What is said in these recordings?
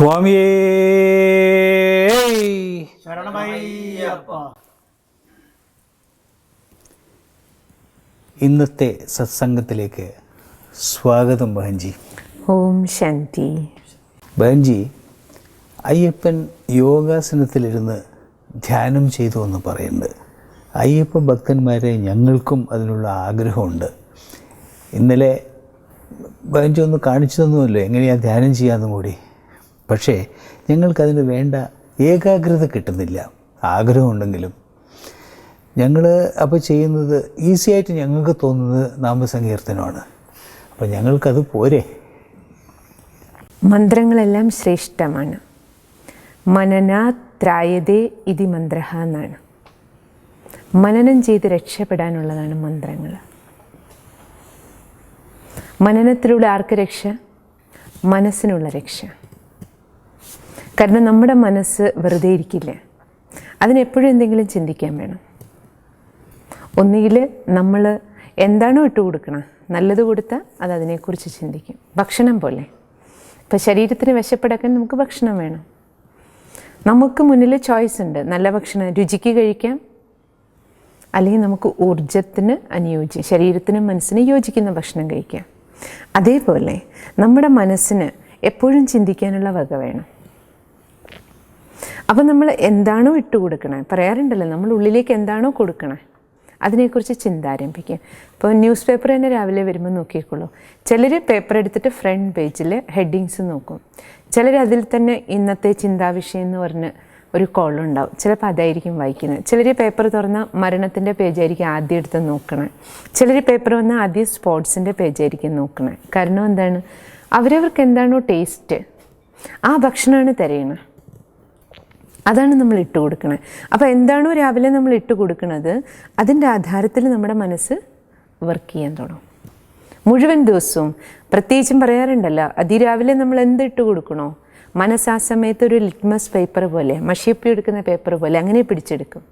സ്വാമിയേ. ശരണമയ്യപ്പ. ഇന്നത്തെ സത്സംഗത്തിലേക്ക് സ്വാഗതം ബഹൻജി. ഓം ശാന്തി. ബഹൻജി അയ്യപ്പൻ യോഗാസനത്തിലിരുന്ന് ധ്യാനം ചെയ്തു എന്ന് പറയുന്നുണ്ട്. അയ്യപ്പ ഭക്തന്മാരെ ഞങ്ങൾക്കും അതിനുള്ള ആഗ്രഹമുണ്ട്. ഇന്നലെ ബഹൻജി ഒന്ന് കാണിച്ചു തന്നുമല്ലോ എങ്ങനെയാണ് ധ്യാനം ചെയ്യാമെന്നും കൂടി പക്ഷേ ഞങ്ങൾക്കതിന് വേണ്ട ഏകാഗ്രത കിട്ടുന്നില്ല. ആഗ്രഹമുണ്ടെങ്കിലും. ഞങ്ങൾ അപ്പോൾ ചെയ്യുന്നത് ഈസിയായിട്ട് ഞങ്ങൾക്ക് തോന്നുന്നത് നാമസങ്കീർത്തനമാണ്. അപ്പോൾ ഞങ്ങൾക്കത് പോരെ. മന്ത്രങ്ങളെല്ലാം ശ്രേഷ്ഠമാണ്. മനനാത്രായതേ ഇതി മന്ത്ര എന്നാണ്. മനനം ചെയ്ത് രക്ഷപ്പെടാനുള്ളതാണ് മന്ത്രങ്ങൾ മനനത്തിലൂടെ ആർക്ക് രക്ഷ? മനസ്സിനുള്ള രക്ഷ. കാരണം നമ്മുടെ മനസ്സ് വെറുതെ ഇരിക്കില്ല? അതിനെപ്പോഴും എന്തെങ്കിലും ചിന്തിക്കാൻ വേണം. ഒന്നുകിൽ നമ്മൾ എന്താണോ ഇട്ട് കൊടുക്കണം. നല്ലത് കൊടുത്താൽ അത് അതിനെക്കുറിച്ച് ചിന്തിക്കും. ഭക്ഷണം പോലെ. ഇപ്പം ശരീരത്തിന് വിശപ്പടക്കാൻ നമുക്ക് ഭക്ഷണം വേണം. നമുക്ക് മുന്നിൽ ചോയ്സ് ഉണ്ട്. നല്ല ഭക്ഷണം രുചിക്ക് കഴിക്കാം. അല്ലെങ്കിൽ നമുക്ക് ഊർജത്തിന് അനുയോജ്യം ശരീരത്തിനും മനസ്സിനും യോജിക്കുന്ന ഭക്ഷണം കഴിക്കാം. അതേപോലെ നമ്മുടെ മനസ്സിന് എപ്പോഴും ചിന്തിക്കാനുള്ള വക വേണം. അപ്പം നമ്മൾ എന്താണോ ഇട്ട് കൊടുക്കണേ? പറയാറുണ്ടല്ലോ നമ്മൾ ഉള്ളിലേക്ക് എന്താണോ കൊടുക്കണേ? അതിനെക്കുറിച്ച് ചിന്ത ആരംഭിക്കുക. ഇപ്പോൾ ന്യൂസ് പേപ്പർ തന്നെ രാവിലെ വരുമ്പോൾ നോക്കിക്കോളൂ ചിലർ പേപ്പർ എടുത്തിട്ട് ഫ്രണ്ട് പേജിൽ ഹെഡിങ്സ് നോക്കും. ചിലർ അതിൽ തന്നെ ഇന്നത്തെ ചിന്താവിഷയം എന്ന് പറഞ്ഞ് ഒരു കോളുണ്ടാവും ചിലപ്പോൾ അതായിരിക്കും വായിക്കുന്നത്. ചിലർ പേപ്പർ തുറന്ന മരണത്തിന്റെ പേജായിരിക്കും ആദ്യം എടുത്ത് നോക്കണേ. ചിലർ പേപ്പർ വന്നാൽ ആദ്യം സ്പോർട്സിന്റെ പേജായിരിക്കും നോക്കണേ. കാരണം എന്താണ്? അവരവർക്ക് എന്താണോ ടേസ്റ്റ് ആ ഭക്ഷണമാണ് തിരയണത് അതാണ് നമ്മൾ ഇട്ട് കൊടുക്കുന്നത് അപ്പോൾ എന്താണോ രാവിലെ നമ്മൾ ഇട്ട് കൊടുക്കുന്നത് അതിന്റെ ആധാരത്തിൽ നമ്മുടെ മനസ്സ് വർക്ക് ചെയ്യാൻ തുടങ്ങും. മുഴുവൻ ദിവസവും. പ്രത്യേകിച്ചും പറയാറുണ്ടല്ലോ അതിരാവിലെ നമ്മൾ എന്ത് ഇട്ട് കൊടുക്കണോ? മനസ്സ് ആ സമയത്ത് ഒരു ലിറ്റ്മസ് പേപ്പർ പോലെ മഷിയപ്പി എടുക്കുന്ന പേപ്പർ പോലെ അങ്ങനെ പിടിച്ചെടുക്കും.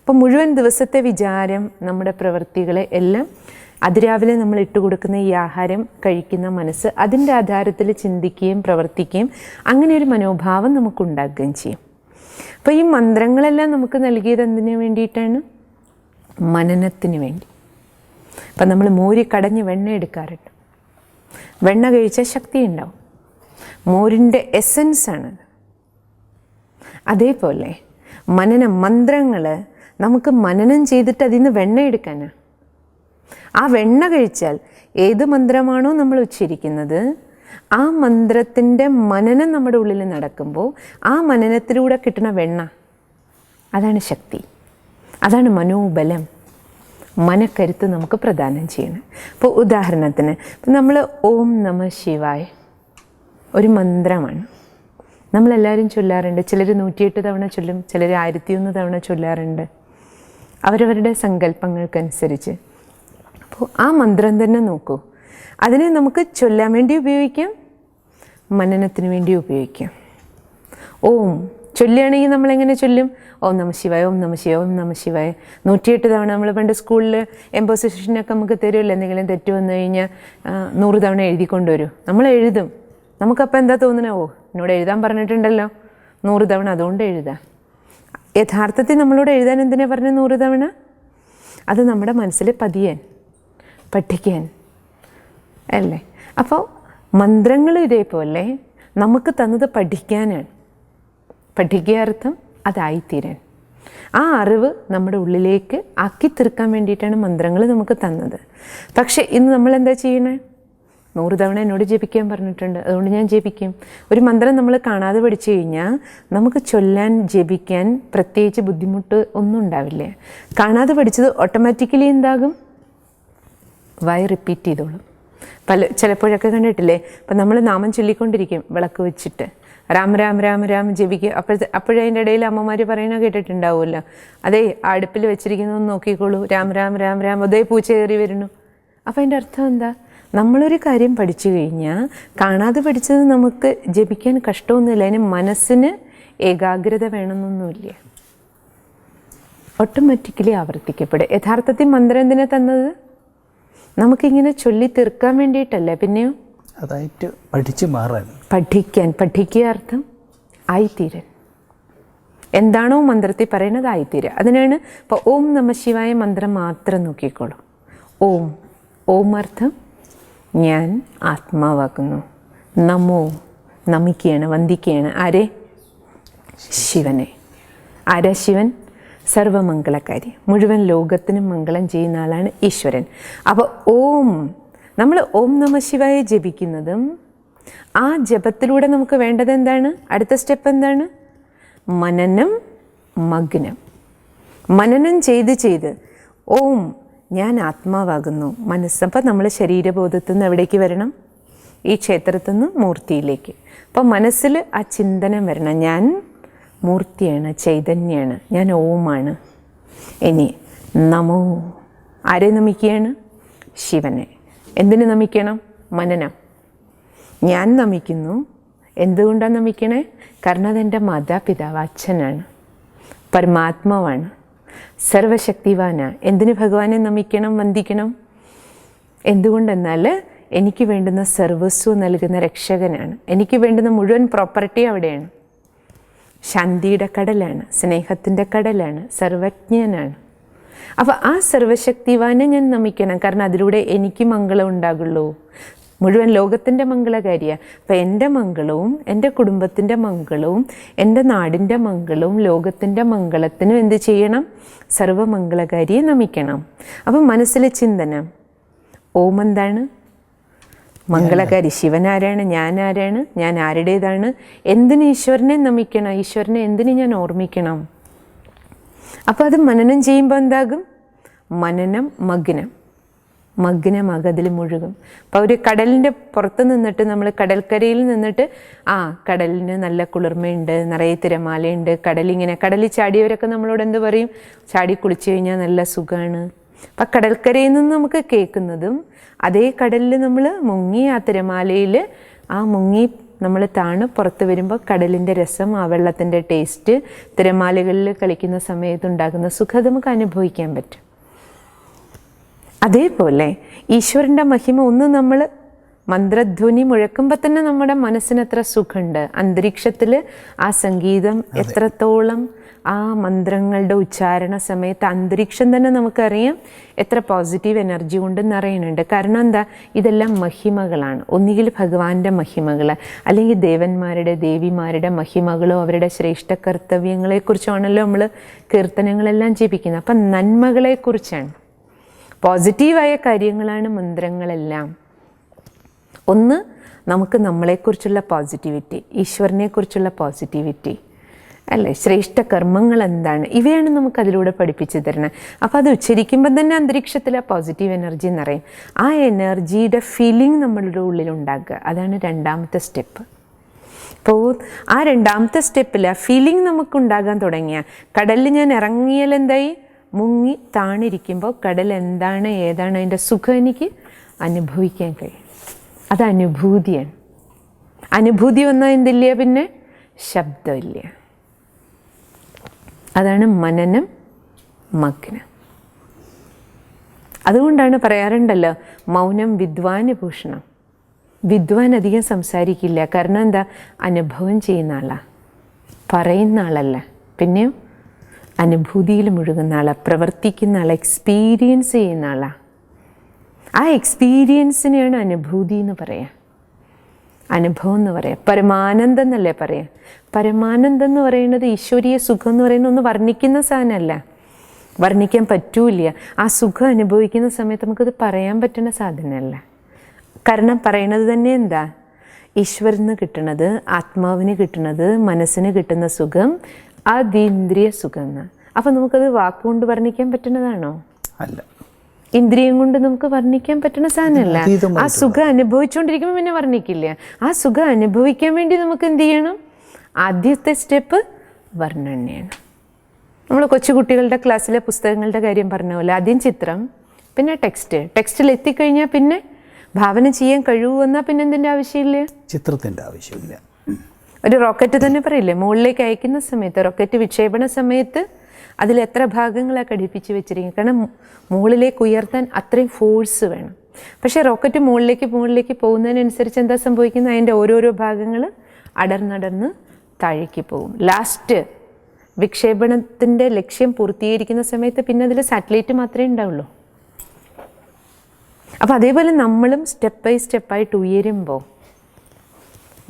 അപ്പോൾ മുഴുവൻ ദിവസത്തെ വിചാരം നമ്മുടെ പ്രവൃത്തികളെ എല്ലാം അതിരാവിലെ നമ്മൾ ഇട്ട് കൊടുക്കുന്ന ഈ ആഹാരം കഴിക്കുന്ന മനസ്സ് അതിന്റെ ആധാരത്തിൽ ചിന്തിക്കുകയും പ്രവർത്തിക്കുകയും അങ്ങനെ ഒരു മനോഭാവം നമുക്കുണ്ടാക്കുകയും ചെയ്യും. അപ്പോൾ ഈ മന്ത്രങ്ങളെല്ലാം നമുക്ക് നൽകിയത് എന്തിനു വേണ്ടിയിട്ടാണ്? മനനത്തിന് വേണ്ടി. അപ്പം നമ്മൾ മോരി കടഞ്ഞ് വെണ്ണ എടുക്കാറുണ്ട്. വെണ്ണ കഴിച്ചാൽ ശക്തി ഉണ്ടാവും. മോരിന്റെ എസൻസ് ആണത് അതേപോലെ മനന മന്ത്രങ്ങൾ നമുക്ക് മനനം ചെയ്തിട്ട് അതിൽ നിന്ന് വെണ്ണ എടുക്കാനാണ്. ആ വെണ്ണ കഴിച്ചാൽ ഏത് മന്ത്രമാണോ നമ്മൾ ഉച്ചരിക്കുന്നത്? ആ മന്ത്രത്തിന്റെ മനനം നമ്മുടെ ഉള്ളിൽ നടക്കുമ്പോൾ ആ മനനത്തിലൂടെ കിട്ടുന്ന വെണ്ണ അതാണ് ശക്തി. അതാണ് മനോബലം. മനക്കരുത്ത് നമുക്ക് പ്രദാനം ചെയ്യണം. അപ്പോൾ ഉദാഹരണത്തിന് നമ്മൾ ഓം നമ ശിവായ ഒരു മന്ത്രമാണ്. നമ്മളെല്ലാവരും ചൊല്ലാറുണ്ട്. ചിലർ നൂറ്റിയെട്ട് തവണ ചൊല്ലും ചിലർ ആയിരത്തിയൊന്ന് തവണ ചൊല്ലാറുണ്ട്. അവരവരുടെ സങ്കല്പങ്ങൾക്കനുസരിച്ച്. അപ്പോൾ ആ മന്ത്രം തന്നെ നോക്കൂ. അതിനെ നമുക്ക് ചൊല്ലാൻ വേണ്ടി ഉപയോഗിക്കാം മനനത്തിന് വേണ്ടി ഉപയോഗിക്കാം. ഓം ചൊല്ലുകയാണെങ്കിൽ നമ്മളെങ്ങനെ ചൊല്ലും? ഓം നമ ശിവായ ഓം നമ ശിവായ ഓം നമ ശിവായ. നൂറ്റിയെട്ട് തവണ നമ്മൾ പണ്ട് സ്കൂളിൽ എംപോസിഷനൊക്കെ നമുക്ക് തരുമല്ലോ എന്തെങ്കിലും തെറ്റ് വന്നു കഴിഞ്ഞാൽ നൂറ് തവണ എഴുതി കൊണ്ടുവരും. നമ്മൾ എഴുതും. നമുക്കപ്പോൾ എന്താ തോന്നുന്നത് ഓ എന്നോട് എഴുതാൻ പറഞ്ഞിട്ടുണ്ടല്ലോ. നൂറ് തവണ അതുകൊണ്ട് എഴുതാം. യഥാർത്ഥത്തിൽ നമ്മളോട് എഴുതാൻ എന്തിനാണ് പറഞ്ഞത് നൂറ് തവണ? അത് നമ്മുടെ മനസ്സിൽ പതിയാൻ പഠിക്കാൻ. അല്ലേ? അപ്പോൾ മന്ത്രങ്ങൾ ഇതേപോലെ നമുക്ക് തന്നത് പഠിക്കാനാണ്. പഠിക്കുക അർത്ഥം അതായിത്തീരാൻ. ആ അറിവ് നമ്മുടെ ഉള്ളിലേക്ക് ആക്കി തീർക്കാൻ വേണ്ടിയിട്ടാണ് മന്ത്രങ്ങൾ നമുക്ക് തന്നത്. പക്ഷേ ഇന്ന് നമ്മൾ എന്താ ചെയ്യണേ? നൂറ് തവണ എന്നോട് ജപിക്കാൻ പറഞ്ഞിട്ടുണ്ട്. അതുകൊണ്ട് ഞാൻ ജപിക്കും. ഒരു മന്ത്രം നമ്മൾ കാണാതെ പഠിച്ചു കഴിഞ്ഞാൽ നമുക്ക് ചൊല്ലാൻ ജപിക്കാൻ പ്രത്യേകിച്ച് ബുദ്ധിമുട്ട് ഒന്നും ഉണ്ടാവില്ല. കാണാതെ പഠിച്ചത് ഓട്ടോമാറ്റിക്കലി എന്താകും? വൈ റിപ്പീറ്റ് ചെയ്തോളും. പല ചിലപ്പോഴൊക്കെ കണ്ടിട്ടില്ലേ? അപ്പം നമ്മൾ നാമം ചൊല്ലിക്കൊണ്ടിരിക്കും വിളക്ക് വെച്ചിട്ട്. രാം രാം രാം രാം ജപിക്കുക. അപ്പോഴത്തെ അപ്പോഴതിന്റെ ഇടയിൽ അമ്മമാർ പറയണ കേട്ടിട്ടുണ്ടാവുമല്ലോ. അതേ അടുപ്പിൽ വെച്ചിരിക്കുന്നതൊന്ന് നോക്കിക്കോളൂ. രാം രാം രാം രാം അതേ പൂച്ച കയറി വരുന്നു. അപ്പോൾ അതിന്റെ അർത്ഥം എന്താ? നമ്മളൊരു കാര്യം പഠിച്ചു കഴിഞ്ഞാൽ കാണാതെ പഠിച്ചത് നമുക്ക് ജപിക്കാൻ കഷ്ടമൊന്നുമില്ല. അതിന് മനസ്സിന് ഏകാഗ്രത വേണമെന്നൊന്നുമില്ല. ഓട്ടോമാറ്റിക്കലി ആവർത്തിക്കപ്പെടും. യഥാർത്ഥത്തിൽ മന്ത്രം എന്തിനാ തന്നത്? നമുക്കിങ്ങനെ ചൊല്ലി തീർക്കാൻ വേണ്ടിയിട്ടല്ലേ പിന്നെയോ അതായിട്ട് പഠിച്ചു മാറാൻ. പഠിക്കാൻ പഠിക്കുക അർത്ഥം ആയിത്തീരൻ. എന്താണോ മന്ത്രത്തിൽ പറയുന്നത് ആയിത്തീരുക അതിനാണ് ഇപ്പോൾ ഓം നമ ശിവായ മന്ത്രം മാത്രം നോക്കിക്കോളൂ. ഓം ഓം അർത്ഥം ഞാൻ ആത്മാവാക്കുന്നു നമോ നമിക്കുകയാണ് വന്ദിക്കുകയാണ് ആരെ? ശിവനെ. ആരാ ശിവൻ? സർവമംഗളക്കാരി. മുഴുവൻ ലോകത്തിനും മംഗളം ചെയ്യുന്ന ആളാണ് ഈശ്വരൻ. അപ്പോൾ ഓം നമ്മൾ ഓം നമ ശിവായ ജപിക്കുന്നതും ആ ജപത്തിലൂടെ നമുക്ക് വേണ്ടത് എന്താണ്? അടുത്ത സ്റ്റെപ്പ് എന്താണ്? മനനം മഗ്നം. മനനം ചെയ്ത് ചെയ്ത് ഓം ഞാൻ ആത്മാവാകുന്നു. മനസ്സ് അപ്പം നമ്മൾ ശരീരബോധത്തിൽ നിന്ന് എവിടേക്ക് വരണം? ഈ ക്ഷേത്രത്തിൽ നിന്ന് മൂർത്തിയിലേക്ക്. അപ്പം മനസ്സിൽ ആ ചിന്തനം വരണം. ഞാൻ മൂർത്തിയാണ് ചൈതന്യമാണ് ഞാൻ ഓമാണ് ഇനി നമോ. ആരെ നമിക്കുകയാണ്? ശിവനെ. എന്തിനു നമിക്കണം? മനനം. ഞാൻ നമിക്കുന്നു. എന്തുകൊണ്ടാണ് നമിക്കണേ? കാരണം അതെന്റെ മാതാപിതാവ് അച്ഛനാണ്. പരമാത്മാവാണ്. സർവശക്തിവാനാണ് എന്തിന് ഭഗവാനെ നമിക്കണം വന്ദിക്കണം? എന്തുകൊണ്ടെന്നാൽ എനിക്ക് വേണ്ടുന്ന സർവസ്വം നൽകുന്ന രക്ഷകനാണ്. എനിക്ക് വേണ്ടുന്ന മുഴുവൻ പ്രോപ്പർട്ടി അവിടെയാണ്. ശാന്തിയുടെ കടലാണ് സ്നേഹത്തിന്റെ കടലാണ് സർവജ്ഞനാണ്. അപ്പോൾ ആ സർവശക്തിവാനെ ഞാൻ നമിക്കണം. കാരണം അതിലൂടെ എനിക്ക് മംഗളം ഉണ്ടാകുള്ളൂ. മുഴുവൻ ലോകത്തിന്റെ മംഗളകാരിയാണ് അപ്പോൾ എന്റെ മംഗളവും എന്റെ കുടുംബത്തിന്റെ മംഗളവും എന്റെ നാടിന്റെ മംഗളവും ലോകത്തിന്റെ മംഗളത്തിനും എന്ത് ചെയ്യണം? സർവമംഗളകാരിയെ നമിക്കണം. അപ്പം മനസ്സിലെ ചിന്തനം ഓം എന്താണ്? മംഗളകാരി ശിവനാരായണ ഞാൻ ആരാണ് ഞാൻ ആരുടേതാണ്? എന്തിന് ഈശ്വരനെ നമിക്കണം? ഈശ്വരനെ എന്തിന് ഞാൻ ഓർമ്മിക്കണം? അപ്പോൾ അത് മനനം ചെയ്യുമ്പോൾ എന്താകും? മനനം മഗ്നം. മഗ്നമാകും അതിൽ മുഴുകും. അപ്പോൾ ഒരു കടലിന്റെ പുറത്ത് നിന്നിട്ട് നമ്മൾ കടൽക്കരയിൽ നിന്നിട്ട് ആ കടലിന് നല്ല കുളിർമയുണ്ട് നിറയെ തിരമാലയുണ്ട് കടലിങ്ങനെ കടലിൽ ചാടിയവരൊക്കെ നമ്മളോട് എന്ത് പറയും? ചാടി കുളിച്ചു കഴിഞ്ഞാൽ നല്ല സുഖമാണ് അപ്പം കടൽക്കരയിൽ നിന്ന് നമുക്ക് കേൾക്കുന്നതും അതേ കടലിൽ നമ്മൾ മുങ്ങി ആ തിരമാലയിൽ ആ മുങ്ങി നമ്മൾ താണ് പുറത്ത് വരുമ്പോൾ കടലിന്റെ രസം ആ വെള്ളത്തിന്റെ ടേസ്റ്റ് തിരമാലകളിൽ കളിക്കുന്ന സമയത്ത് ഉണ്ടാകുന്ന സുഖം നമുക്ക് അനുഭവിക്കാൻ പറ്റും. അതേപോലെ ഈശ്വരന്റെ മഹിമ ഒന്ന് നമ്മൾ മന്ത്രധ്വനി മുഴക്കുമ്പോൾ തന്നെ നമ്മുടെ മനസ്സിന് എത്ര സുഖമുണ്ട് അന്തരീക്ഷത്തിൽ ആ സംഗീതം എത്രത്തോളം ആ മന്ത്രങ്ങളുടെ ഉച്ചാരണ സമയത്ത് അന്തരീക്ഷം തന്നെ നമുക്കറിയാം എത്ര പോസിറ്റീവ് എനർജി കൊണ്ട് നിറയുന്നുണ്ട് കാരണം എന്താ? ഇതെല്ലാം മഹിമകളാണ്. ഒന്നുകിൽ ഭഗവാന്റെ മഹിമകൾ അല്ലെങ്കിൽ ദേവന്മാരുടെ ദേവിമാരുടെ മഹിമകളോ അവരുടെ ശ്രേഷ്ഠ കർത്തവ്യങ്ങളെക്കുറിച്ചാണല്ലോ നമ്മൾ കീർത്തനങ്ങളെല്ലാം ജപിക്കുന്നത്. അപ്പം നന്മകളെക്കുറിച്ചാണ്. പോസിറ്റീവായ കാര്യങ്ങളാണ് മന്ത്രങ്ങളെല്ലാം. ഒന്ന് നമുക്ക് നമ്മളെക്കുറിച്ചുള്ള പോസിറ്റിവിറ്റി ഈശ്വരനെക്കുറിച്ചുള്ള പോസിറ്റിവിറ്റി അല്ലേ? ശ്രേഷ്ഠ കർമ്മങ്ങൾ എന്താണ്? ഇവയാണ് നമുക്ക് അതിലൂടെ പഠിപ്പിച്ചു തരുന്നത്. അപ്പോൾ അത് ഉച്ചരിക്കുമ്പോൾ തന്നെ അന്തരീക്ഷത്തിൽ ആ പോസിറ്റീവ് എനർജി നിറയും. ആ എനർജിയുടെ ഫീലിംഗ് നമ്മളുടെ ഉള്ളിൽ ഉണ്ടാക്കുക. അതാണ് രണ്ടാമത്തെ സ്റ്റെപ്പ് അപ്പോൾ ആ രണ്ടാമത്തെ സ്റ്റെപ്പിൽ ആ ഫീലിംഗ് നമുക്ക് ഉണ്ടാകാൻ തുടങ്ങിയ കടലിൽ ഞാൻ ഇറങ്ങിയാൽ എന്തായി? മുങ്ങി താണിരിക്കുമ്പോൾ കടൽ എന്താണ് ഏതാണ് അതിന്റെ സുഖം എനിക്ക് അനുഭവിക്കാൻ കഴിയും. അത് അനുഭൂതിയാണ്. അനുഭൂതി വന്നാൽ എന്തില്ല പിന്നെ? ശബ്ദമില്ല. അതാണ് മനനം മഗ്നം. അതുകൊണ്ടാണ് പറയാറുണ്ടല്ലോ മൗനം വിദ്വാന് ഭൂഷണം വിദ്വാൻ അധികം സംസാരിക്കില്ല. കാരണം എന്താ? അനുഭവം ചെയ്യുന്ന ആളാ. പറയുന്ന ആളല്ല. പിന്നെയോ അനുഭൂതിയിൽ മുഴുകുന്ന ആളാ. പ്രവർത്തിക്കുന്ന ആൾ എക്സ്പീരിയൻസ് ചെയ്യുന്ന ആളാ. ആ എക്സ്പീരിയൻസിനെയാണ് അനുഭൂതി എന്ന് പറയാം. അനുഭവം എന്ന് പറയാം. പരമാനന്ദം എന്നല്ലേ പറയാം. പരമാനന്ദം എന്ന് പറയുന്നത് ഈശ്വരീയ സുഖം എന്ന് പറയുന്നത് ഒന്ന് വർണിക്കുന്ന സാധനമല്ല. വർണിക്കാൻ പറ്റൂല ആ സുഖം അനുഭവിക്കുന്ന സമയത്ത് നമുക്കത് പറയാൻ പറ്റുന്ന സാധനമല്ല. കാരണം പറയണത് തന്നെ എന്താ? ഈശ്വരന് കിട്ടണത് ആത്മാവിന് കിട്ടണത് മനസ്സിന് കിട്ടുന്ന സുഖം അതീന്ദ്രിയ സുഖം എന്നാണ് അപ്പം നമുക്കത് വാക്കുകൊണ്ട് വർണിക്കാൻ പറ്റുന്നതാണോ? അല്ല. ഇന്ദ്രിയം കൊണ്ട് നമുക്ക് വർണിക്കാൻ പറ്റുന്ന സാധനമല്ല. ആ സുഖം അനുഭവിച്ചുകൊണ്ടിരിക്കുമ്പോൾ പിന്നെ വർണിക്കില്ല. ആ സുഖം അനുഭവിക്കാൻ വേണ്ടി നമുക്ക് എന്ത് ചെയ്യണം? ആദ്യത്തെ സ്റ്റെപ്പ് വർണനയാണ്. നമ്മൾ കൊച്ചുകുട്ടികളുടെ ക്ലാസ്സിലെ പുസ്തകങ്ങളുടെ കാര്യം പറഞ്ഞ പോലെ ആദ്യം ചിത്രം പിന്നെ ടെക്സ്റ്റ് ടെക്സ്റ്റിൽ എത്തിക്കഴിഞ്ഞാൽ പിന്നെ ഭാവന ചെയ്യാൻ കഴിവുമെന്നാൽ പിന്നെ എന്തിന്റെ ആവശ്യമില്ല? ചിത്രത്തിന്റെ ആവശ്യമില്ല. ഒരു റോക്കറ്റ് തന്നെ പറയില്ലേ? മുകളിലേക്ക് അയക്കുന്ന സമയത്ത് റോക്കറ്റ് വിക്ഷേപണ സമയത്ത് അതിൽ എത്ര ഭാഗങ്ങളാണ് ഘടിപ്പിച്ച് വെച്ചിരിക്കുന്നത്? കാരണം മുകളിലേക്ക് ഉയർത്താൻ അത്രയും ഫോഴ്സ് വേണം. പക്ഷേ റോക്കറ്റ് മുകളിലേക്ക് മുകളിലേക്ക് പോകുന്നതിനനുസരിച്ച് എന്താ സംഭവിക്കുന്നത്? അതിന്റെ ഓരോരോ ഭാഗങ്ങൾ അടർന്നടർന്ന് താഴേക്ക് പോകും. ലാസ്റ്റ് വിക്ഷേപണത്തിന്റെ ലക്ഷ്യം പൂർത്തീകരിക്കുന്ന സമയത്ത് പിന്നെ അതിൽ സാറ്റലൈറ്റ് മാത്രമേ ഉണ്ടാവുള്ളൂ. അപ്പോൾ അതേപോലെ നമ്മളും സ്റ്റെപ്പ് ബൈ സ്റ്റെപ്പായിട്ട് ഉയരുമ്പോൾ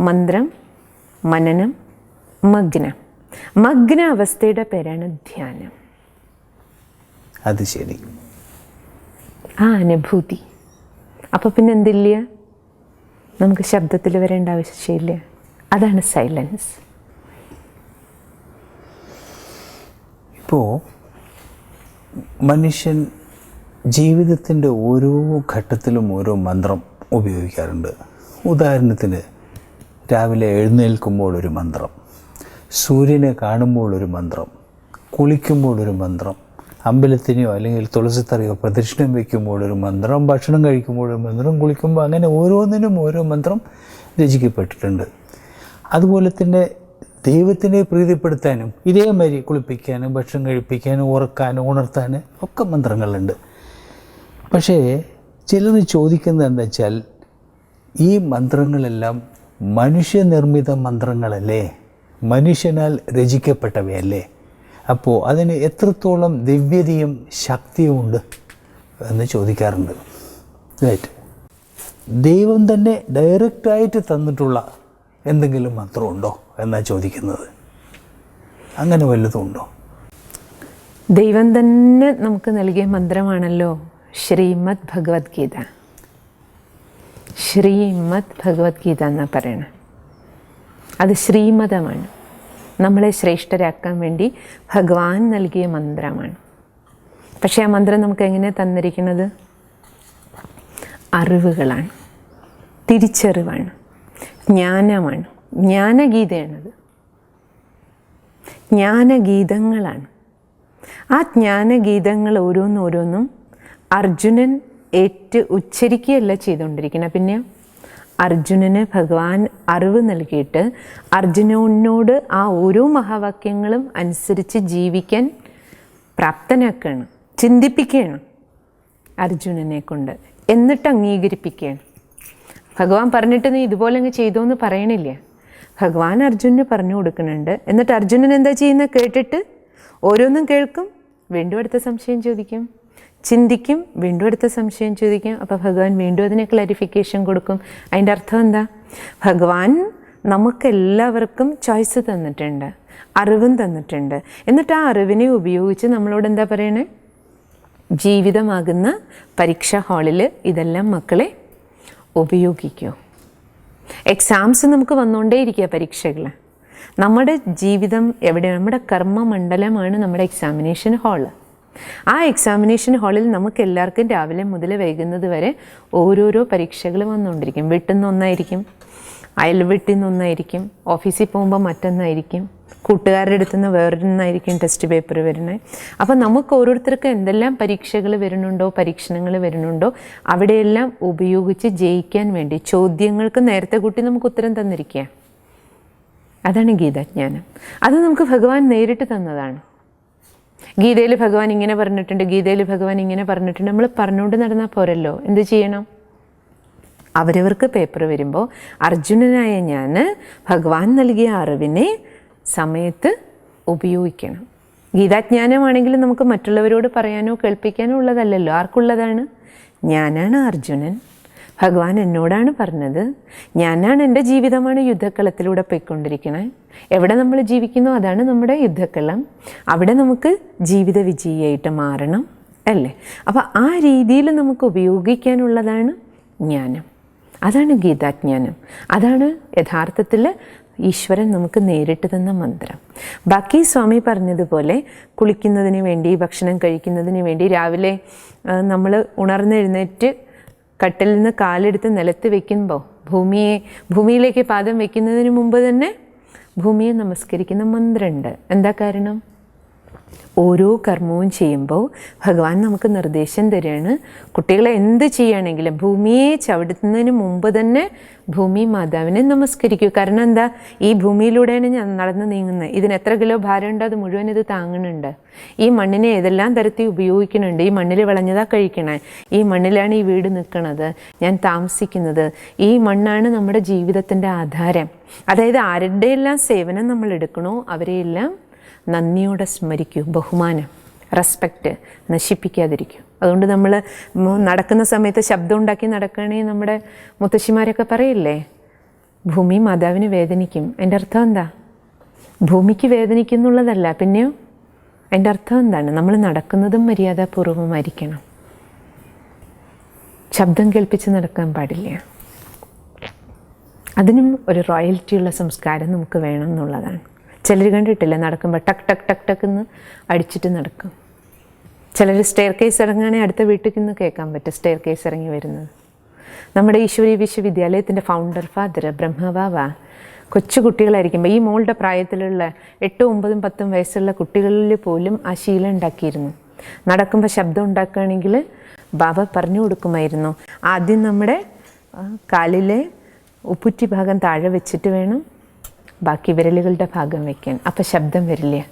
മന്ത്രം മനനം മഗ്നം. മഗ്ന അവസ്ഥയുടെ പേരാണ് ധ്യാനം. അത് ശരി. ആ അനുഭൂതി. അപ്പോൾ പിന്നെ എന്തില്ല? നമുക്ക് ശബ്ദത്തിൽ വരേണ്ട ആവശ്യമില്ല. അതാണ് സൈലൻസ്. ഇപ്പോൾ മനുഷ്യൻ ജീവിതത്തിന്റെ ഓരോ ഘട്ടത്തിലും ഓരോ മന്ത്രം ഉപയോഗിക്കാറുണ്ട്. ഉദാഹരണത്തിന് രാവിലെ എഴുന്നേൽക്കുമ്പോൾ ഒരു മന്ത്രം. സൂര്യനെ കാണുമ്പോൾ ഒരു മന്ത്രം കുളിക്കുമ്പോൾ ഒരു മന്ത്രം അമ്പലത്തിനെയോ അല്ലെങ്കിൽ തുളസിത്തറയോ പ്രദക്ഷിണം വയ്ക്കുമ്പോൾ ഒരു മന്ത്രം ഭക്ഷണം കഴിക്കുമ്പോൾ ഒരു മന്ത്രം കുളിക്കുമ്പോൾ അങ്ങനെ ഓരോന്നിനും ഓരോ മന്ത്രം രചിക്കപ്പെട്ടിട്ടുണ്ട്. അതുപോലെ തന്നെ ദൈവത്തിനെ പ്രീതിപ്പെടുത്താനും ഇതേമാതിരി കുളിപ്പിക്കാനും ഭക്ഷണം കഴിപ്പിക്കാനും ഉറക്കാനും ഉണർത്താനും ഒക്കെ മന്ത്രങ്ങളുണ്ട്. പക്ഷേ ചിലർ ചോദിക്കുന്നത് എന്താ വെച്ചാൽ ഈ മന്ത്രങ്ങളെല്ലാം മനുഷ്യനിർമ്മിത മന്ത്രങ്ങളല്ലേ? മനുഷ്യനാൽ രചിക്കപ്പെട്ടവയല്ലേ? അപ്പോൾ അതിന് എത്രത്തോളം ദിവ്യതയും ശക്തിയും ഉണ്ട് എന്ന് ചോദിക്കാറുണ്ട്. റൈറ്റ് ദൈവം തന്നെ ഡയറക്റ്റായിട്ട് തന്നിട്ടുള്ള എന്തെങ്കിലും മന്ത്രമുണ്ടോ എന്നാണ് ചോദിക്കുന്നത്? അങ്ങനെ വല്ലതും ഉണ്ടോ ദൈവം തന്നെ നമുക്ക് നൽകിയ മന്ത്രമാണല്ലോ ശ്രീമദ് ഭഗവത്ഗീത. ശ്രീമദ് ഭഗവത്ഗീത എന്നാണ് പറയണത് അത് ശ്രീമതമാണ്. നമ്മളെ ശ്രേഷ്ഠരാക്കാൻ വേണ്ടി ഭഗവാൻ നൽകിയ മന്ത്രമാണ്. പക്ഷേ ആ മന്ത്രം നമുക്ക് എങ്ങനെ തന്നിരിക്കുന്നത്? അറിവുകളാണ്. തിരിച്ചറിവാണ്. ജ്ഞാനമാണ്. ജ്ഞാനഗീതയാണത്. ജ്ഞാനഗീതങ്ങളാണ്. ആ ജ്ഞാനഗീതങ്ങൾ ഓരോന്നോരോന്നും അർജുനൻ ഏറ്റ് ഉച്ചരിക്കുകയല്ല ചെയ്തുകൊണ്ടിരിക്കുന്നത്. പിന്നെ അർജുനന് ഭഗവാൻ അറിവ് നൽകിയിട്ട് അർജുനനോട് ആ ഓരോ മഹാവാക്യങ്ങളും അനുസരിച്ച് ജീവിക്കാൻ പ്രാപ്തനാക്കുകയാണ് ചിന്തിപ്പിക്കുകയാണ് അർജുനനെ കൊണ്ട്. എന്നിട്ട് അംഗീകരിപ്പിക്കുകയാണ് ഭഗവാൻ പറഞ്ഞിട്ട് നീ ഇതുപോലെ അങ്ങ് ചെയ്തോ എന്ന് പറയണില്ല. ഭഗവാൻ അർജുനന് പറഞ്ഞു കൊടുക്കുന്നുണ്ട്. എന്നിട്ട് അർജുനൻ എന്താ ചെയ്യുന്നത് കേട്ടിട്ട് ഓരോന്നും കേൾക്കും. വീണ്ടും അടുത്ത സംശയം ചോദിക്കും. ചിന്തിക്കും വീണ്ടും അടുത്ത സംശയം ചോദിക്കും അപ്പോൾ ഭഗവാൻ വീണ്ടും അതിന് ക്ലാരിഫിക്കേഷൻ കൊടുക്കും. അതിന്റെ അർത്ഥം എന്താ? ഭഗവാൻ നമുക്കെല്ലാവർക്കും ചോയ്സ് തന്നിട്ടുണ്ട് അറിവും തന്നിട്ടുണ്ട്. എന്നിട്ട് ആ അറിവിനെ ഉപയോഗിച്ച് നമ്മളോട് എന്താ പറയണേ? ജീവിതമാകുന്ന പരീക്ഷാ ഹാളിൽ ഇതെല്ലാം മക്കളെ ഉപയോഗിക്കൂ. എക്സാംസ് നമുക്ക് വന്നുകൊണ്ടേയിരിക്കുക പരീക്ഷകൾ നമ്മുടെ ജീവിതം എവിടെ? നമ്മുടെ കർമ്മമണ്ഡലമാണ് നമ്മുടെ എക്സാമിനേഷൻ ഹാൾ ആ എക്സാമിനേഷൻ ഹാളിൽ നമുക്ക് എല്ലാവർക്കും രാവിലെ മുതൽ വൈകുന്നത് വരെ ഓരോരോ പരീക്ഷകൾ വന്നുകൊണ്ടിരിക്കും. വീട്ടിൽ നിന്ന് ഒന്നായിരിക്കും അയൽ വീട്ടിൽ നിന്ന് ഒന്നായിരിക്കും ഓഫീസിൽ പോകുമ്പോൾ മറ്റൊന്നായിരിക്കും കൂട്ടുകാരുടെ അടുത്ത് നിന്ന് വേറൊന്നായിരിക്കും ടെസ്റ്റ് പേപ്പർ വരുന്നത്. അപ്പോൾ നമുക്ക് ഓരോരുത്തർക്കും എന്തെല്ലാം പരീക്ഷകൾ വരുന്നുണ്ടോ പരീക്ഷണങ്ങൾ വരുന്നുണ്ടോ അവിടെയെല്ലാം ഉപയോഗിച്ച് ജയിക്കാൻ വേണ്ടി ചോദ്യങ്ങൾക്ക് നേരത്തെ കൂട്ടി നമുക്ക് ഉത്തരം തന്നിരിക്കുക. അതാണ് ഗീതാജ്ഞാനം. അത് നമുക്ക് ഭഗവാൻ നേരിട്ട് തന്നതാണ്. ഗീതയിൽ ഭഗവാൻ ഇങ്ങനെ പറഞ്ഞിട്ടുണ്ട് ഗീതയിൽ ഭഗവാൻ ഇങ്ങനെ പറഞ്ഞിട്ടുണ്ട്. നമ്മൾ പറഞ്ഞുകൊണ്ട് നടന്നാൽ പോരല്ലോ. എന്ത് ചെയ്യണം? അവരവർക്ക് പേപ്പർ വരുമ്പോൾ അർജുനനായ ഞാൻ ഭഗവാൻ നൽകിയ അറിവിനെ സമയത്ത് ഉപയോഗിക്കണം. ഗീതാജ്ഞാനമാണെങ്കിൽ നമുക്ക് മറ്റുള്ളവരോട് പറയാനോ കേൾപ്പിക്കാനോ ഉള്ളതല്ലല്ലോ. ആർക്കുള്ളതാണ്? ഞാനാണ് അർജുനൻ. ഭഗവാൻ എന്നോടാണ് പറഞ്ഞത്. ഞാനാണ് എന്റെ ജീവിതമാണ് യുദ്ധക്കളത്തിലൂടെ പോയിക്കൊണ്ടിരിക്കുന്നത് എവിടെ നമ്മൾ ജീവിക്കുന്നു അതാണ് നമ്മുടെ യുദ്ധക്കളം. അവിടെ നമുക്ക് ജീവിത വിജയിയായിട്ട് മാറണം അല്ലേ? അപ്പോൾ ആ രീതിയിൽ നമുക്ക് ഉപയോഗിക്കാനുള്ളതാണ് ജ്ഞാനം. അതാണ് ഗീതാജ്ഞാനം. അതാണ് യഥാർത്ഥത്തിൽ ഈശ്വരൻ നമുക്ക് നേരിട്ട് തന്ന മന്ത്രം. ബാക്കി സ്വാമി പറഞ്ഞതുപോലെ കുളിക്കുന്നതിന് വേണ്ടി ഭക്ഷണം കഴിക്കുന്നതിന് വേണ്ടി രാവിലെ നമ്മൾ ഉണർന്നെഴുന്നേറ്റ് കട്ടിൽ നിന്ന് കാലെടുത്ത് നിലത്ത് വെക്കുമ്പോൾ ഭൂമിയെ ഭൂമിയിലേക്ക് പാദം വെക്കുന്നതിന് മുമ്പ് തന്നെ ഭൂമിയെ നമസ്കരിക്കുന്ന മന്ത്രമുണ്ട് എന്താ കാരണം? ഓരോ കർമ്മവും ചെയ്യുമ്പോൾ ഭഗവാൻ നമുക്ക് നിർദ്ദേശം തരികയാണ്. കുട്ടികളെ എന്ത് ചെയ്യുകയാണെങ്കിലും ഭൂമിയെ ചവിടുന്നതിന് മുമ്പ് തന്നെ ഭൂമി മാതാവിനെ നമസ്കരിക്കൂ കാരണം എന്താ? ഈ ഭൂമിയിലൂടെയാണ് ഞാൻ നടന്നു നീങ്ങുന്നത്. ഇതിന് എത്ര കിലോ ഭാരമുണ്ട്? അത് മുഴുവൻ ഇത് താങ്ങുന്നുണ്ട്. ഈ മണ്ണിനെ ഏതെല്ലാം തരത്തിൽ ഉപയോഗിക്കുന്നുണ്ട്? ഈ മണ്ണിൽ വിളഞ്ഞതാ കഴിക്കണേ. ഈ മണ്ണിലാണ് ഈ വീട് നിൽക്കുന്നത് ഞാൻ താമസിക്കുന്നത്. ഈ മണ്ണാണ് നമ്മുടെ ജീവിതത്തിന്റെ ആധാരം. അതായത് ആരുടെയെല്ലാം സേവനം നമ്മൾ എടുക്കണോ അവരെയെല്ലാം നന്ദിയോടെ സ്മരിക്കൂ ബഹുമാനം റെസ്പെക്റ്റ് നശിപ്പിക്കാതിരിക്കും. അതുകൊണ്ട് നമ്മൾ നടക്കുന്ന സമയത്ത് ശബ്ദം ഉണ്ടാക്കി നടക്കുകയാണെങ്കിൽ നമ്മുടെ മുത്തശ്ശിമാരൊക്കെ പറയില്ലേ ഭൂമി മാതാവിന് വേദനിക്കും. എന്റെ അർത്ഥം എന്താ? ഭൂമിക്ക് വേദനിക്കുന്നുള്ളതല്ല പിന്നെയോ? എന്റെ അർത്ഥം എന്താണ്? നമ്മൾ നടക്കുന്നതും മര്യാദാപൂർവമായിരിക്കണം ശബ്ദം കേൾപ്പിച്ച് നടക്കാൻ പാടില്ല. അതിനും ഒരു റോയൽറ്റിയുള്ള സംസ്കാരം നമുക്ക് വേണം എന്നുള്ളതാണ്. ചിലർ കണ്ടിട്ടില്ല? നടക്കുമ്പോൾ ടക്ക് ടക്ക് ടക്ക് ടക്ക് എന്ന് അടിച്ചിട്ട് നടക്കും. ചിലർ സ്റ്റെയർ കേസ് ഇറങ്ങുകയാണെങ്കിൽ അടുത്ത വീട്ടിൽ നിന്ന് കേൾക്കാൻ പറ്റും സ്റ്റെയർ കേസ് ഇറങ്ങി വരുന്നത്. നമ്മുടെ ഈശ്വരി വിശ്വവിദ്യാലയത്തിന്റെ ഫൗണ്ടർ ഫാദർ ബ്രഹ്മബാബ കൊച്ചു കുട്ടികളായിരിക്കുമ്പോൾ ഈ മോളുടെ പ്രായത്തിലുള്ള എട്ടും ഒമ്പതും പത്തും വയസ്സുള്ള കുട്ടികളിൽ പോലും ആ ശീലം ഉണ്ടാക്കിയിരുന്നു. നടക്കുമ്പോൾ ശബ്ദം ഉണ്ടാക്കുകയാണെങ്കിൽ ബാബ പറഞ്ഞു കൊടുക്കുമായിരുന്നു ആദ്യം നമ്മുടെ കാലിലെ ഉപ്പുറ്റി ഭാഗം താഴെ വെച്ചിട്ട് വേണം ബാക്കി വിരലുകളുടെ ഭാഗം വയ്ക്കാൻ അപ്പം ശബ്ദം വരില്ല?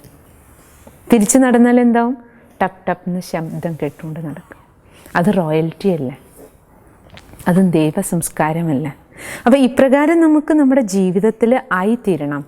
തിരിച്ചു നടന്നാൽ എന്താവും? ടപ് ടപ്പ് എന്ന് ശബ്ദം കേട്ടുകൊണ്ട് നടക്കും. അത് റോയൽറ്റി അല്ല. അതും ദൈവ സംസ്കാരമല്ല അപ്പോൾ ഇപ്രകാരം നമുക്ക് നമ്മുടെ ജീവിതത്തിൽ ആയിത്തീരണം.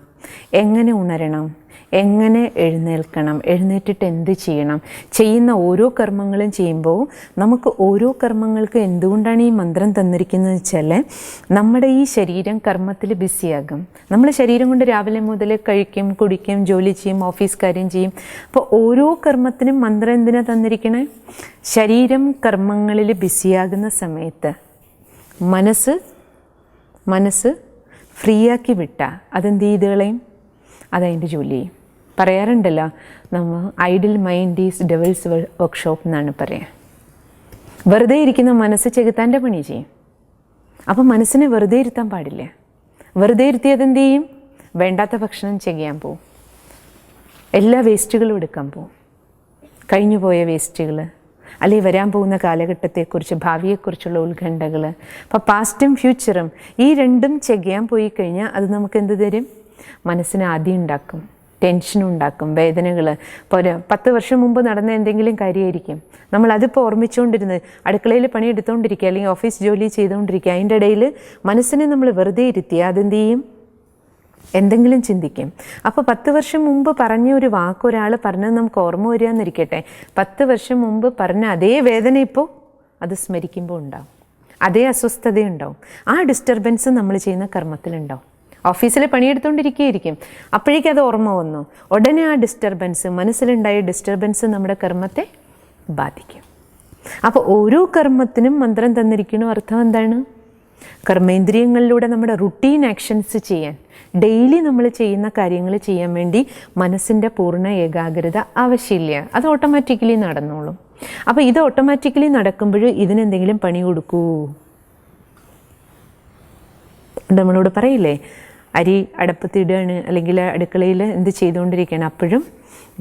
എങ്ങനെ ഉണരണം? എങ്ങനെ എഴുന്നേൽക്കണം? എഴുന്നേറ്റിട്ട് എന്ത് ചെയ്യണം? ചെയ്യുന്ന ഓരോ കർമ്മങ്ങളും ചെയ്യുമ്പോൾ നമുക്ക് ഓരോ കർമ്മങ്ങൾക്ക് എന്തുകൊണ്ടാണ് ഈ മന്ത്രം തന്നിരിക്കുന്നത് വെച്ചാൽ നമ്മുടെ ഈ ശരീരം കർമ്മത്തിൽ ബിസിയാകും. നമ്മൾ ശരീരം കൊണ്ട് രാവിലെ മുതൽ കഴിക്കും കുടിക്കും ജോലി ചെയ്യും ഓഫീസ് കാര്യം ചെയ്യും. അപ്പോൾ ഓരോ കർമ്മത്തിനും മന്ത്രം എന്തിനാ തന്നിരിക്കണേ? ശരീരം കർമ്മങ്ങളിൽ ബിസിയാകുന്ന സമയത്ത് മനസ്സ് മനസ്സ് ഫ്രീ ആക്കി വിട്ട. അതെന്ത് ചെയ്ത് കളയും? അതതിന്റെ ജോലി ചെയ്യും. പറയാറുണ്ടല്ലോ നമ്മൾ idle mind is devil's workshop എന്നാണ് പറയുക വെറുതെ ഇരിക്കുന്ന മനസ്സ് ചെകുത്താന്റെ പണി ചെയ്യും. അപ്പം മനസ്സിനെ വെറുതെ ഇരുത്താൻ പാടില്ല. വെറുതെ ഇരുത്തിയത് എന്ത് ചെയ്യും? വേണ്ടാത്ത ഭക്ഷണം ചെയ്യാൻ പോവും. എല്ലാ വേസ്റ്റുകളും എടുക്കാൻ പോവും. കഴിഞ്ഞുപോയ വേസ്റ്റുകൾ അല്ലെങ്കിൽ വരാൻ പോകുന്ന കാലഘട്ടത്തെക്കുറിച്ച് ഭാവിയെക്കുറിച്ചുള്ള ഉത്കണ്ഠകൾ അപ്പോൾ പാസ്റ്റും ഫ്യൂച്ചറും ഈ രണ്ടും ചെയ്യാൻ പോയി കഴിഞ്ഞാൽ അത് നമുക്ക് എന്ത് തരും? മനസ്സിന് ആദ്യം ഉണ്ടാക്കും. ടെൻഷനും ഉണ്ടാക്കും വേദനകൾ ഇപ്പോൾ ഒരു പത്ത് വർഷം മുമ്പ് നടന്ന എന്തെങ്കിലും കാര്യമായിരിക്കും. നമ്മൾ അതിപ്പോൾ ഓർമ്മിച്ചുകൊണ്ടിരുന്നത് അടുക്കളയിൽ പണിയെടുത്തുകൊണ്ടിരിക്കുക അല്ലെങ്കിൽ ഓഫീസ് ജോലി ചെയ്തുകൊണ്ടിരിക്കുക അതിന്റെ ഇടയിൽ മനസ്സിനെ നമ്മൾ വെറുതെ ഇരുത്തി അതെന്ത് ചെയ്യും? എന്തെങ്കിലും ചിന്തിക്കും. അപ്പോൾ പത്ത് വർഷം മുമ്പ് പറഞ്ഞ ഒരു വാക്ക് ഒരാൾ പറഞ്ഞത് നമുക്ക് ഓർമ്മ വരികയെന്നിരിക്കട്ടെ. പത്ത് വർഷം മുമ്പ് പറഞ്ഞ അതേ വേദന ഇപ്പോൾ അത് സ്മരിക്കുമ്പോൾ ഉണ്ടാവും. അതേ അസ്വസ്ഥതയുണ്ടാവും. ആ ഡിസ്റ്റർബൻസ് നമ്മൾ ചെയ്യുന്ന കർമ്മത്തിലുണ്ടാവും. ഓഫീസിൽ പണിയെടുത്തുകൊണ്ടിരിക്കുകയായിരിക്കും അപ്പോഴേക്കും അത് ഓർമ്മ വന്നു. ഉടനെ ആ ഡിസ്റ്റർബൻസ് മനസ്സിലുണ്ടായ ഡിസ്റ്റർബൻസ് നമ്മുടെ കർമ്മത്തെ ബാധിക്കും. അപ്പോൾ ഓരോ കർമ്മത്തിനും മന്ത്രം തന്നിരിക്കണ അർത്ഥം എന്താണ്? കർമ്മേന്ദ്രിയങ്ങളിലൂടെ നമ്മുടെ റുട്ടീൻ ആക്ഷൻസ് ചെയ്യാൻ ഡെയിലി നമ്മൾ ചെയ്യുന്ന കാര്യങ്ങൾ ചെയ്യാൻ വേണ്ടി മനസ്സിന്റെ പൂർണ ഏകാഗ്രത ആവശ്യമില്ല. അത് ഓട്ടോമാറ്റിക്കലി നടന്നോളും. അപ്പോൾ ഇത് ഓട്ടോമാറ്റിക്കലി നടക്കുമ്പോൾ ഇതിനെന്തെങ്കിലും പണി കൊടുക്കൂ. നമ്മളോട് പറയില്ലേ? അരി അടപ്പത്തിടുകയാണ് അല്ലെങ്കിൽ അടുക്കളയിൽ എന്ത് ചെയ്തുകൊണ്ടിരിക്കുകയാണ് അപ്പോഴും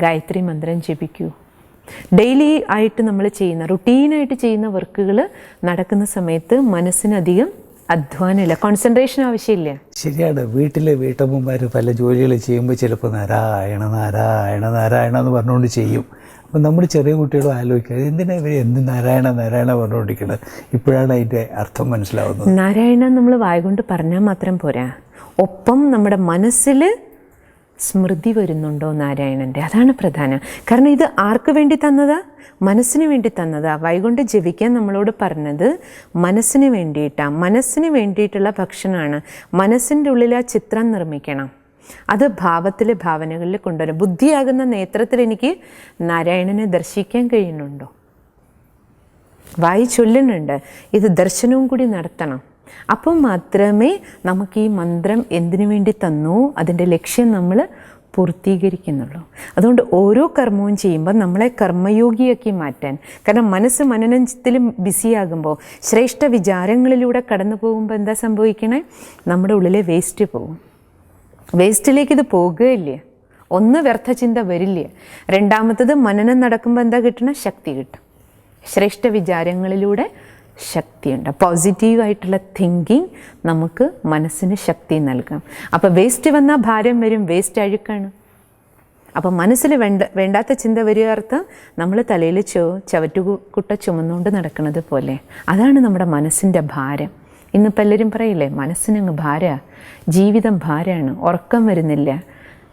ഗായത്രി മന്ത്രം ജപിക്കൂ. ഡെയിലി ആയിട്ട് നമ്മൾ ചെയ്യുന്ന റുട്ടീനായിട്ട് ചെയ്യുന്ന വർക്കുകൾ നടക്കുന്ന സമയത്ത് മനസ്സിനധികം അധ്വാനമില്ല കോൺസെൻട്രേഷൻ ആവശ്യമില്ല. ശരിയാണ് വീട്ടിലെ വീട്ടമ്മമാർ പല ജോലികൾ ചെയ്യുമ്പോൾ ചിലപ്പോൾ നാരായണ നാരായണ നാരായണ എന്ന് പറഞ്ഞുകൊണ്ട് ചെയ്യും. അപ്പം നമ്മൾ ചെറിയ കുട്ടികളും ആലോചിക്കുക എന്തിനാ ഇവർ എന്ത് നാരായണ നാരായണ പറഞ്ഞുകൊണ്ടിരിക്കുന്നത് ഇപ്പോഴാണ് അതിന്റെ അർത്ഥം മനസ്സിലാവുന്നത്. നാരായണ നമ്മൾ വായുകൊണ്ട് പറഞ്ഞാൽ മാത്രം പോരാ. ഒപ്പം നമ്മുടെ മനസ്സിൽ സ്മൃതി വരുന്നുണ്ടോ നാരായണന്റെ അതാണ് പ്രധാനം. കാരണം ഇത് ആർക്ക് വേണ്ടി തന്നതാ? മനസ്സിന് വേണ്ടി തന്നതാ. വൈകൊണ്ട് ജപിക്കാൻ നമ്മളോട് പറഞ്ഞത് മനസ്സിന് വേണ്ടിയിട്ടാണ് മനസ്സിന് വേണ്ടിയിട്ടുള്ള ഭക്ഷണമാണ് മനസ്സിന്റെ ഉള്ളിൽ ആ ചിത്രം നിർമ്മിക്കണം. അത് ഭാവത്തിലെ ഭാവനകളിൽ കൊണ്ടുവരും ബുദ്ധിയാകുന്ന നേത്രത്തിൽ എനിക്ക് നാരായണനെ ദർശിക്കാൻ കഴിയുന്നുണ്ടോ? വായി ചൊല്ലുന്നുണ്ട്. ഇത് ദർശനവും കൂടി നടത്തണം. അപ്പോൾ മാത്രമേ നമുക്ക് ഈ മന്ത്രം എന്തിനു വേണ്ടി തന്നു? അതിന്റെ ലക്ഷ്യം നമ്മൾ പൂർത്തീകരിക്കുന്നുള്ളൂ. അതുകൊണ്ട് ഓരോ കർമ്മവും ചെയ്യുമ്പോൾ നമ്മളെ കർമ്മയോഗിയാക്കി മാറ്റാൻ കാരണം മനസ്സ് മനനത്തിലും ബിസിയാകുമ്പോൾ ശ്രേഷ്ഠ വിചാരങ്ങളിലൂടെ കടന്നു പോകുമ്പോൾ എന്താ സംഭവിക്കണേ? നമ്മുടെ ഉള്ളിലെ വേസ്റ്റ് പോകും. വേസ്റ്റിലേക്ക് ഇത് പോകുകയില്ല? ഒന്ന് വ്യർത്ഥ ചിന്ത വരില്ല? രണ്ടാമത്തത് മനനം നടക്കുമ്പോൾ എന്താ കിട്ടണം? ശക്തി കിട്ടും. ശ്രേഷ്ഠ വിചാരങ്ങളിലൂടെ ശക്തിയുണ്ട്. പോസിറ്റീവായിട്ടുള്ള തിങ്കിങ് നമുക്ക് മനസ്സിന് ശക്തി നൽകാം. അപ്പോൾ വേസ്റ്റ് വന്നാൽ ഭാരം വരും വേസ്റ്റ് അഴുക്കാണ്. അപ്പം മനസ്സിൽ വേണ്ട വേണ്ടാത്ത ചിന്ത വരികയർത്ഥം നമ്മൾ തലയിൽ ചോ ചവറ്റുകുട്ട ചുമന്നുകൊണ്ട് നടക്കുന്നത് പോലെ. അതാണ് നമ്മുടെ മനസ്സിന്റെ ഭാരം. ഇന്നിപ്പോൾ എല്ലാവരും പറയില്ലേ മനസ്സിനങ്ങ് ഭാര. ജീവിതം ഭാരമാണ് ഉറക്കം വരുന്നില്ല.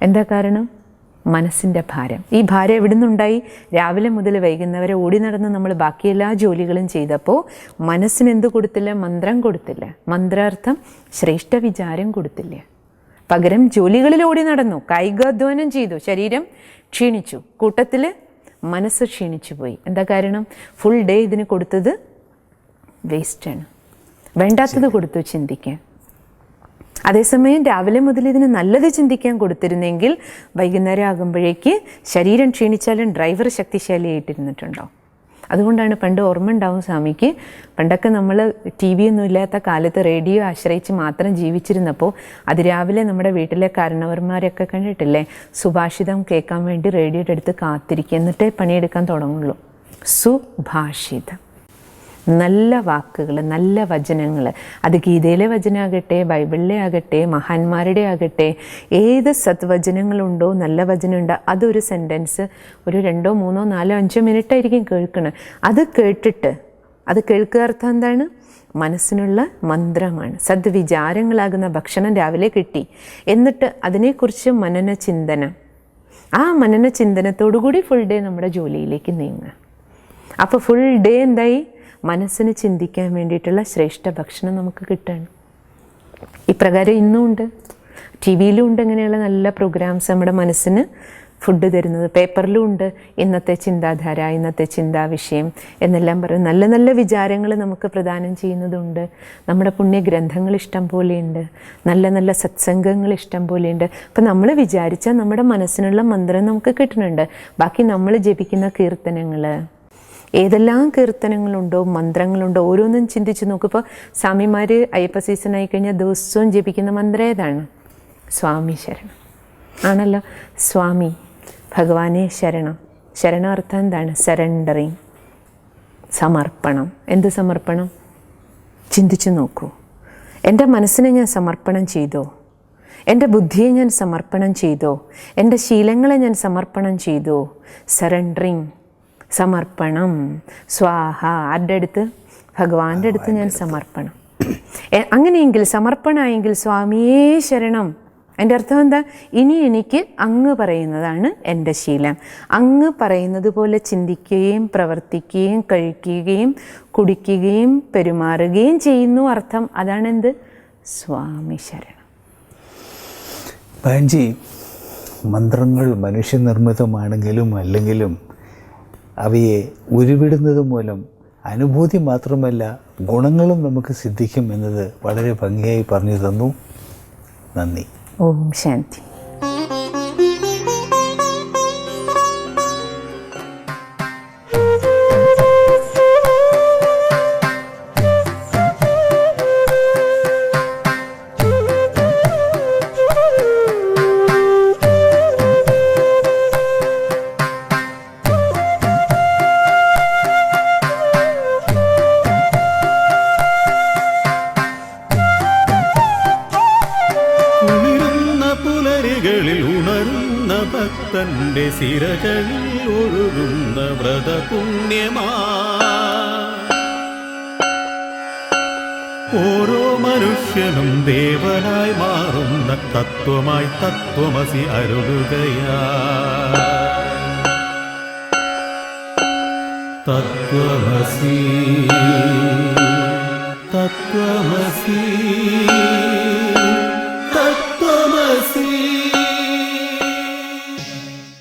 എന്താ കാരണം? മനസ്സിന്റെ ഭാരം. ഈ ഭാരം എവിടെ നിന്നുണ്ടായി രാവിലെ മുതൽ വൈകുന്നവരെ ഓടി നടന്ന് നമ്മൾ ബാക്കി എല്ലാ ജോലികളും ചെയ്തപ്പോൾ മനസ്സിന് എന്ത് കൊടുത്തില്ല? മന്ത്രം കൊടുത്തില്ല. മന്ത്രാർത്ഥം ശ്രേഷ്ഠ വിചാരം കൊടുത്തില്ല. പകരം ജോലികളിൽ ഓടി നടന്നു. കായികാധ്വാനം ചെയ്തു. ശരീരം ക്ഷീണിച്ചു. കൂട്ടത്തിൽ മനസ്സ് ക്ഷീണിച്ചു പോയി. എന്താ കാരണം? ഫുൾ ഡേ ഇതിന് കൊടുത്തത് വേസ്റ്റാണ് വേണ്ടാത്തത് കൊടുത്തു ചിന്തിക്കാൻ. അതേസമയം രാവിലെ മുതൽ ഇതിന് നല്ലത് ചിന്തിക്കാൻ കൊടുത്തിരുന്നെങ്കിൽ വൈകുന്നേരം ആകുമ്പോഴേക്ക് ശരീരം ക്ഷീണിച്ചാലും ഡ്രൈവർ ശക്തിശാലിയായിട്ടിരുന്നിട്ടുണ്ടോ? അതുകൊണ്ടാണ് പണ്ട് ഓർമ്മ ഉണ്ടാവും സ്വാമിക്ക്. പണ്ടൊക്കെ നമ്മൾ ടി വി ഒന്നും ഇല്ലാത്ത കാലത്ത് റേഡിയോ ആശ്രയിച്ച് മാത്രം ജീവിച്ചിരുന്നപ്പോൾ അതിരാവിലെ നമ്മുടെ വീട്ടിലെ കാരണവർമാരൊക്കെ കണ്ടിട്ടില്ലേ? സുഭാഷിതം കേൾക്കാൻ വേണ്ടി റേഡിയോയുടെ അടുത്ത് കാത്തിരിക്കുക എന്നിട്ടേ പണിയെടുക്കാൻ തുടങ്ങുള്ളൂ. സുഭാഷിതം. നല്ല വാക്കുകൾ നല്ല വചനങ്ങൾ അത് ഗീതയിലെ വചനമാകട്ടെ ബൈബിളിലെ ആകട്ടെ മഹാന്മാരുടെ ആകട്ടെ ഏത് സത്വചനങ്ങളുണ്ടോ നല്ല വചനമുണ്ടോ അതൊരു സെന്റൻസ് ഒരു രണ്ടോ മൂന്നോ നാലോ അഞ്ചോ മിനിറ്റ് ആയിരിക്കും കേൾക്കുന്നത് അത് കേട്ടിട്ട് അത് കേൾക്കുക അർത്ഥം എന്താണ്? മനസ്സിനുള്ള മന്ത്രമാണ്. സദ്വിചാരങ്ങളാകുന്ന ഭക്ഷണം രാവിലെ കിട്ടി. എന്നിട്ട് അതിനെക്കുറിച്ച് മനന ചിന്തനം ആ മനന ചിന്തനത്തോടു കൂടി ഫുൾ ഡേ നമ്മുടെ ജോലിയിലേക്ക് നീങ്ങുക. അപ്പോൾ ഫുൾ ഡേ എന്തായി? മനസ്സിന് ചിന്തിക്കാൻ വേണ്ടിയിട്ടുള്ള ശ്രേഷ്ഠ ഭക്ഷണം നമുക്ക് കിട്ടുകയാണ്. ഇപ്രകാരം ഇന്നും ഉണ്ട്. ടി വിയിലും ഉണ്ട് ഇങ്ങനെയുള്ള നല്ല പ്രോഗ്രാംസ് നമ്മുടെ മനസ്സിന് ഫുഡ് തരുന്നത്. പേപ്പറിലും ഉണ്ട്. ഇന്നത്തെ ചിന്താധാര ഇന്നത്തെ ചിന്താവിഷയം എന്നെല്ലാം പറയും. നല്ല നല്ല വിചാരങ്ങൾ നമുക്ക് പ്രദാനം ചെയ്യുന്നതുണ്ട്. നമ്മുടെ പുണ്യ ഗ്രന്ഥങ്ങൾ ഇഷ്ടം പോലെയുണ്ട്. നല്ല നല്ല സത്സംഗങ്ങൾ ഇഷ്ടം പോലെയുണ്ട്. അപ്പം നമ്മൾ വിചാരിച്ചാൽ നമ്മുടെ മനസ്സിനുള്ള മന്ത്രം നമുക്ക് കിട്ടുന്നുണ്ട്. ബാക്കി നമ്മൾ ജപിക്കുന്ന കീർത്തനങ്ങൾ ഏതെല്ലാം കീർത്തനങ്ങളുണ്ടോ മന്ത്രങ്ങളുണ്ടോ ഓരോന്നും ചിന്തിച്ച് നോക്കിപ്പോൾ സ്വാമിമാർ അയ്യപ്പ സീസൺ ആയി കഴിഞ്ഞാൽ ദിവസവും ജപിക്കുന്ന മന്ത്രം ഏതാണ്? സ്വാമി ശരണം. ആണല്ലോ? സ്വാമി ഭഗവാനെ ശരണം. ശരണാർത്ഥം എന്താണ്? സറണ്ടറിങ് സമർപ്പണം. എന്ത് സമർപ്പണം? ചിന്തിച്ചു നോക്കൂ. എന്റെ മനസ്സിനെ ഞാൻ സമർപ്പണം ചെയ്തോ? എന്റെ ബുദ്ധിയെ ഞാൻ സമർപ്പണം ചെയ്തോ? എന്റെ ശീലങ്ങളെ ഞാൻ സമർപ്പണം ചെയ്തോ? സറണ്ടറിങ് സമർപ്പണം. സ്വാഹ. ആരുടെ അടുത്ത്? ഭഗവാന്റെ അടുത്ത് ഞാൻ സമർപ്പണം. അങ്ങനെയെങ്കിൽ സമർപ്പണമായെങ്കിൽ സ്വാമിയേ ശരണം. എന്റെ അർത്ഥം എന്താ? ഇനി എനിക്ക് അങ്ങ് പറയുന്നതാണ് എന്റെ ശീലം. അങ്ങ് പറയുന്നത് പോലെ ചിന്തിക്കുകയും പ്രവർത്തിക്കുകയും കഴിക്കുകയും കുടിക്കുകയും പെരുമാറുകയും ചെയ്യുന്നു അർത്ഥം അതാണെന്ത്? സ്വാമി ശരണം. ബാൻജി മന്ത്രങ്ങൾ മനുഷ്യനിർമ്മിതമാണെങ്കിലും അല്ലെങ്കിലും അവയെ ഉരുവിടുന്നത് മൂലം അനുഭൂതി മാത്രമല്ല ഗുണങ്ങളും നമുക്ക് സിദ്ധിക്കും എന്നത് വളരെ ഭംഗിയായി പറഞ്ഞു തന്നു. നന്ദി. ഓം ശാന്തി. ഭക്തന്റെ സിരകളിൽ ഒഴുകുന്ന വ്രതപുണ്യമാ ഓരോ മനുഷ്യനും ദേവനായി മാറുന്ന തത്വമായി തത്വമസി അരുളുകയാ തത്വമസി തത്വമസി